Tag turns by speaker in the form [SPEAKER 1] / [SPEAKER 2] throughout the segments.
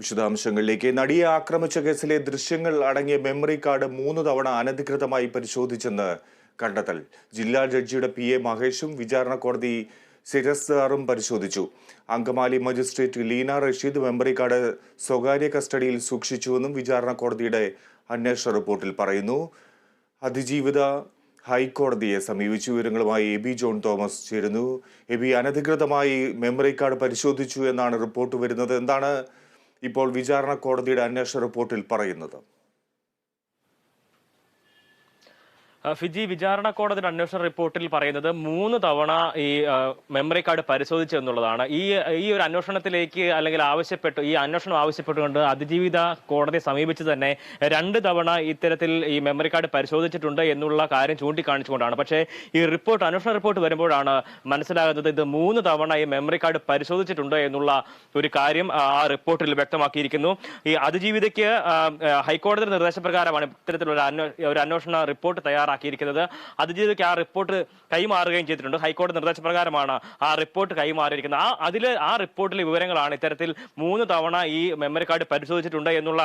[SPEAKER 1] വിശദാംശങ്ങളിലേക്ക്. നടിയെ ആക്രമിച്ച കേസിലെ ദൃശ്യങ്ങൾ അടങ്ങിയ മെമ്മറി കാർഡ് മൂന്ന് തവണ അനധികൃതമായി പരിശോധിച്ചെന്ന് കണ്ടെത്തൽ. ജില്ലാ ജഡ്ജിയുടെ പി എ മഹേഷും വിചാരണ കോടതി സിരസ്താറും പരിശോധിച്ചു. Angamaly magistrate Leena Rasheed memory card സ്വകാര്യ കസ്റ്റഡിയിൽ സൂക്ഷിച്ചുവെന്നും വിചാരണ കോടതിയുടെ അന്വേഷണ റിപ്പോർട്ടിൽ പറയുന്നു. അതിജീവിത ഹൈക്കോടതിയെ സമീപിച്ചു. വിവരങ്ങളുമായി എ ബി ജോൺ തോമസ് ചേരുന്നു. എ ബി അനധികൃതമായി മെമ്മറി കാർഡ് പരിശോധിച്ചു എന്നാണ് റിപ്പോർട്ട് വരുന്നത്. എന്താണ് ഇപ്പോൾ വിചാരണ കോടതിയുടെ അന്വേഷണ റിപ്പോർട്ടിൽ പറയുന്നത്.
[SPEAKER 2] ഫിജി വിചാരണ കോടതിയുടെ അന്വേഷണ റിപ്പോർട്ടിൽ പറയുന്നത് മൂന്ന് തവണ ഈ മെമ്മറി കാർഡ് പരിശോധിച്ചു എന്നുള്ളതാണ്. ഈ ഈ ഒരു അന്വേഷണത്തിലേക്ക് അല്ലെങ്കിൽ ആവശ്യപ്പെട്ടു ഈ അന്വേഷണം ആവശ്യപ്പെട്ടുകൊണ്ട് അതിജീവിത കോടതിയെ സമീപിച്ച് തന്നെ രണ്ട് തവണ ഇത്തരത്തിൽ ഈ മെമ്മറി കാർഡ് പരിശോധിച്ചിട്ടുണ്ട് എന്നുള്ള കാര്യം ചൂണ്ടിക്കാണിച്ചുകൊണ്ടാണ്. പക്ഷേ ഈ റിപ്പോർട്ട് അന്വേഷണ റിപ്പോർട്ട് വരുമ്പോഴാണ് മനസ്സിലാകുന്നത് ഇത് മൂന്ന് തവണ ഈ മെമ്മറി കാർഡ് പരിശോധിച്ചിട്ടുണ്ട് എന്നുള്ള ഒരു കാര്യം ആ റിപ്പോർട്ടിൽ വ്യക്തമാക്കിയിരിക്കുന്നു. ഈ അതിജീവിതയ്ക്ക് ഹൈക്കോടതിയുടെ നിർദ്ദേശപ്രകാരമാണ് ഇത്തരത്തിലുള്ള ഒരു അന്വേഷണ റിപ്പോർട്ട് തയ്യാറാക്കിയിരിക്കുന്നത്. അതിജീവിതയ്ക്ക് ആ റിപ്പോർട്ട് കൈമാറുകയും ചെയ്തിട്ടുണ്ട്. ഹൈക്കോടതി നിർദ്ദേശപ്രകാരമാണ് ആ റിപ്പോർട്ട് കൈമാറിയിരിക്കുന്നത്. ആ അതിൽ ആ റിപ്പോർട്ടിലെ വിവരങ്ങളാണ് ഇത്തരത്തിൽ മൂന്ന് തവണ ഈ മെമ്മറി കാർഡ് പരിശോധിച്ചിട്ടുണ്ട് എന്നുള്ള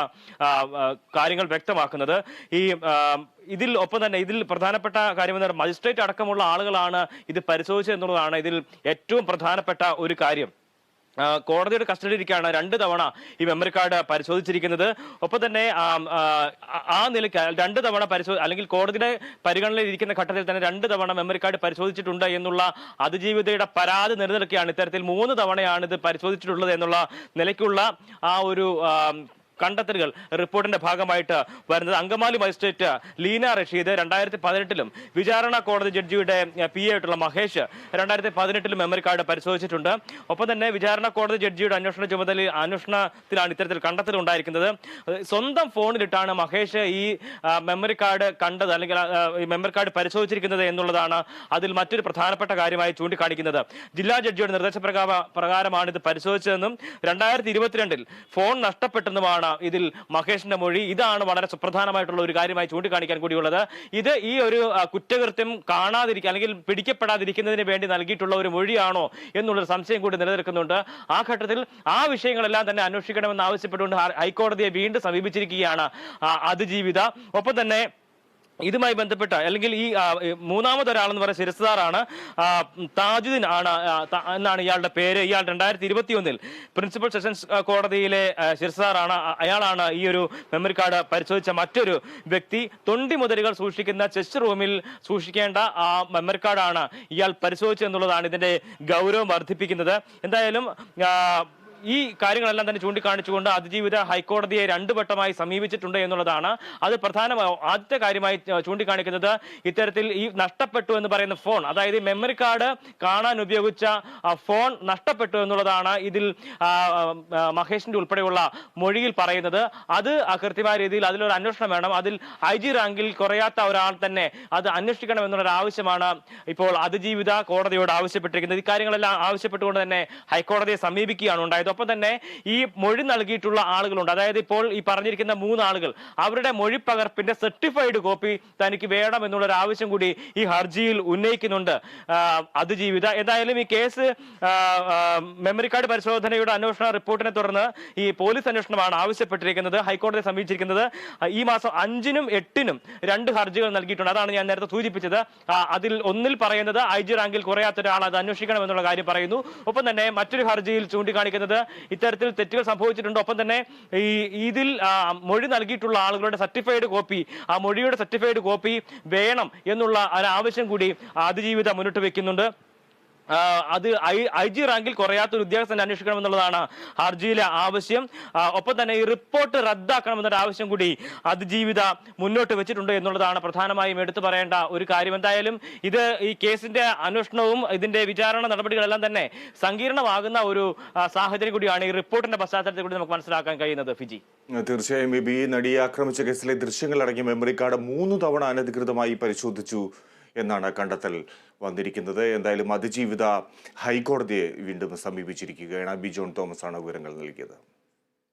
[SPEAKER 2] കാര്യങ്ങൾ വ്യക്തമാക്കുന്നത്. ഈ ഇതിൽ ഒപ്പം തന്നെ ഇതിൽ പ്രധാനപ്പെട്ട കാര്യം എന്ന് മജിസ്ട്രേറ്റ് അടക്കമുള്ള ആളുകളാണ് ഇത് പരിശോധിച്ചത് എന്നുള്ളതാണ് ഇതിൽ ഏറ്റവും പ്രധാനപ്പെട്ട ഒരു കാര്യം. കോടതിയുടെ കസ്റ്റഡിയിലിരിക്കുകയാണ് രണ്ട് തവണ ഈ മെമ്മറി കാർഡ് പരിശോധിച്ചിരിക്കുന്നത്. ഒപ്പം തന്നെ ആ, നിലയ്ക്ക് രണ്ട് തവണ പരിശോധി അല്ലെങ്കിൽ കോടതിയുടെ പരിഗണനയിൽ ഇരിക്കുന്ന ഘട്ടത്തിൽ തന്നെ രണ്ട് തവണ മെമ്മറി കാർഡ് പരിശോധിച്ചിട്ടുണ്ട് എന്നുള്ള അതിജീവിതയുടെ പരാതി നിലനിൽക്കുകയാണ്. ഇത്തരത്തിൽ മൂന്ന് തവണയാണ് ഇത് പരിശോധിച്ചിട്ടുള്ളത് എന്നുള്ള നിലയ്ക്കുള്ള ആ ഒരു കണ്ടെത്തലുകൾ റിപ്പോർട്ടിന്റെ ഭാഗമായിട്ട് വരുന്നത്. അങ്കമാലി മജിസ്ട്രേറ്റ് ലീന റഷീദ് രണ്ടായിരത്തി പതിനെട്ടിലും വിചാരണ കോടതി ജഡ്ജിയുടെ പി ആയിട്ടുള്ള മഹേഷ് രണ്ടായിരത്തി പതിനെട്ടിലും മെമ്മറി കാർഡ് പരിശോധിച്ചിട്ടുണ്ട്. ഒപ്പം തന്നെ വിചാരണ കോടതി ജഡ്ജിയുടെ അന്വേഷണ ചുമതല അന്വേഷണത്തിലാണ് ഇത്തരത്തിൽ കണ്ടെത്തൽ ഉണ്ടായിരിക്കുന്നത്. സ്വന്തം ഫോണിലിട്ടാണ് മഹേഷ് ഈ മെമ്മറി കാർഡ് കണ്ടത് അല്ലെങ്കിൽ മെമ്മറി കാർഡ് പരിശോധിച്ചിരിക്കുന്നത് എന്നുള്ളതാണ് അതിൽ മറ്റൊരു പ്രധാനപ്പെട്ട കാര്യമായി ചൂണ്ടിക്കാണിക്കുന്നത്. ജില്ലാ ജഡ്ജിയുടെ നിർദ്ദേശ പ്രകാരമാണ് ഇത് പരിശോധിച്ചതെന്നും രണ്ടായിരത്തി ഇരുപത്തിരണ്ടിൽ ഫോൺ നഷ്ടപ്പെട്ടെന്നുമാണ് ഇതിൽ മഹേഷിന്റെ മൊഴി? ഇതാണ് വളരെ സുപ്രധാനമായിട്ടുള്ള ഒരു കാര്യമായി ചൂണ്ടിക്കാണിക്കാൻ കൂടിയുള്ളത്. ഇത് ഈ ഒരു കുറ്റകൃത്യം കാണാതിരിക്കുക അല്ലെങ്കിൽ പിടിക്കപ്പെടാതിരിക്കുന്നതിന് വേണ്ടി നൽകിയിട്ടുള്ള ഒരു മൊഴിയാണോ എന്നുള്ളൊരു സംശയം കൂടി നിലനിൽക്കുന്നുണ്ട്. ആ ഘട്ടത്തിൽ ആ വിഷയങ്ങളെല്ലാം തന്നെ അന്വേഷിക്കണമെന്ന് ആവശ്യപ്പെട്ടുകൊണ്ട് ഹൈക്കോടതിയെ വീണ്ടും സമീപിച്ചിരിക്കുകയാണ് അതിജീവിത. ഒപ്പം തന്നെ ഇതുമായി ബന്ധപ്പെട്ട അല്ലെങ്കിൽ ഈ മൂന്നാമതൊരാളെന്ന് പറയുന്ന ശിരസ്താറാണ് ആ, താജുദ്ദീൻ ആണ് എന്നാണ് ഇയാളുടെ പേര്. ഇയാൾ രണ്ടായിരത്തി ഇരുപത്തി ഒന്നിൽ പ്രിൻസിപ്പൽ സെഷൻസ് കോടതിയിലെ ആ, അയാളാണ് ഈ ഒരു മെമ്മറി കാർഡ് പരിശോധിച്ച മറ്റൊരു വ്യക്തി. തൊണ്ടി മുതലുകൾ സൂക്ഷിക്കുന്ന ചെസ് റൂമിൽ സൂക്ഷിക്കേണ്ട ആ മെമ്മറി കാർഡാണ് ഇയാൾ പരിശോധിച്ചെന്നുള്ളതാണ് ഇതിന്റെ ഗൗരവം വർദ്ധിപ്പിക്കുന്നത്. എന്തായാലും ഈ കാര്യങ്ങളെല്ലാം തന്നെ ചൂണ്ടിക്കാണിച്ചുകൊണ്ട് അതിജീവിത ഹൈക്കോടതിയെ രണ്ടു വട്ടമായി സമീപിച്ചിട്ടുണ്ട് എന്നുള്ളതാണ്. അത് പ്രധാന ആദ്യത്തെ കാര്യമായി ചൂണ്ടിക്കാണിക്കുന്നത് ഇത്തരത്തിൽ ഈ നഷ്ടപ്പെട്ടു എന്ന് പറയുന്ന ഫോൺ അതായത് മെമ്മറി കാർഡ് കാണാൻ ഉപയോഗിച്ച ഫോൺ നഷ്ടപ്പെട്ടു എന്നുള്ളതാണ് ഇതിൽ മഹേഷിന്റെ ഉൾപ്പെടെയുള്ള മൊഴിയിൽ പറയുന്നത്. അത് കൃത്യമായ രീതിയിൽ അതിലൊരു അന്വേഷണം വേണം. അതിൽ ഐ ജി റാങ്കിൽ കുറയാത്ത ഒരാൾ തന്നെ അത് അന്വേഷിക്കണം എന്നുള്ളൊരു ആവശ്യമാണ് ഇപ്പോൾ അതിജീവിത കോടതിയോട് ആവശ്യപ്പെട്ടിരിക്കുന്നത്. ഇക്കാര്യങ്ങളെല്ലാം ആവശ്യപ്പെട്ടുകൊണ്ട് തന്നെ ഹൈക്കോടതിയെ സമീപിക്കുകയാണ് ഉണ്ടായത്. ഒപ്പം തന്നെ ഈ മൊഴി നൽകിയിട്ടുള്ള ആളുകളുണ്ട്. അതായത് ഇപ്പോൾ ഈ പറഞ്ഞിരിക്കുന്ന മൂന്ന് ആളുകൾ അവരുടെ മൊഴി പകർപ്പിന്റെ സർട്ടിഫൈഡ് കോപ്പി തനിക്ക് വേണം എന്നുള്ള ഒരു ആവശ്യം കൂടി ഈ ഹർജിയിൽ ഉന്നയിക്കുന്നുണ്ട്. അതിജീവിത. എന്തായാലും ഈ കേസ് മെമ്മറി കാർഡ് പരിശോധനയുടെ അന്വേഷണ റിപ്പോർട്ടിനെ തുടർന്ന് ഈ പോലീസ് അന്വേഷണമാണ് ആവശ്യപ്പെട്ടിരിക്കുന്നത് ഹൈക്കോടതി സമീപിച്ചിരിക്കുന്നത്. ഈ മാസം അഞ്ചിനും എട്ടിനും രണ്ട് ഹർജികൾ നൽകിയിട്ടുണ്ട്. അതാണ് ഞാൻ നേരത്തെ സൂചിപ്പിച്ചത്. അതിൽ ഒന്നിൽ പറയുന്നത് ഐ ജി റാങ്കിൽ കുറയാത്ത ഒരാൾ അത് അന്വേഷിക്കണം എന്നുള്ള കാര്യം പറയുന്നു. ഒപ്പം തന്നെ മറ്റൊരു ഹർജിയിൽ ചൂണ്ടിക്കാണിക്കുന്നത് ഇത്തരത്തിൽ തെറ്റുകൾ സംഭവിച്ചിട്ടുണ്ട്. ഒപ്പം തന്നെ ഈ ഇതിൽ മൊഴി നൽകിയിട്ടുള്ള ആളുകളുടെ സർട്ടിഫൈഡ് കോപ്പി ആ മൊഴിയുടെ സർട്ടിഫൈഡ് കോപ്പി വേണം എന്നുള്ള ഒരു ആവശ്യം കൂടി അതിജീവിത മുന്നോട്ട് വെക്കുന്നുണ്ട്. അത് ഐ ഐ ജി റാങ്കിൽ കുറയാത്ത ഒരു ഉദ്യോഗസ്ഥനെ അന്വേഷിക്കണം എന്നുള്ളതാണ് ഹർജിയിലെ ആവശ്യം. ഒപ്പം തന്നെ ഈ റിപ്പോർട്ട് റദ്ദാക്കണം എന്നൊരു ആവശ്യം കൂടി അതിജീവിത മുന്നോട്ട് വെച്ചിട്ടുണ്ട് എന്നുള്ളതാണ് പ്രധാനമായും എടുത്തു പറയേണ്ട ഒരു കാര്യം. എന്തായാലും ഇത് ഈ കേസിന്റെ അന്വേഷണവും ഇതിന്റെ വിചാരണ നടപടികളെല്ലാം തന്നെ സങ്കീർണമാകുന്ന ഒരു സാഹചര്യം കൂടിയാണ് ഈ റിപ്പോർട്ടിന്റെ പശ്ചാത്തലത്തിൽ കൂടി നമുക്ക് മനസ്സിലാക്കാൻ കഴിയുന്നത്. ഫിജി.
[SPEAKER 1] തീർച്ചയായും ബി നടിയെ ആക്രമിച്ച കേസിലെ ദൃശ്യങ്ങൾ അടങ്ങിയ മെമ്മറി കാർഡ് മൂന്ന് തവണ അനധികൃതമായി പരിശോധിച്ചു. എന്നാണ് കണ്ടെത്തൽ വന്നിരിക്കുന്നത്. എന്തായാലും അതിജീവിത ഹൈക്കോടതിയെ വീണ്ടും സമീപിച്ചിരിക്കുകയാണ്. ബി ജോൺ തോമസ് ആണ് വിവരങ്ങൾ നൽകിയത്.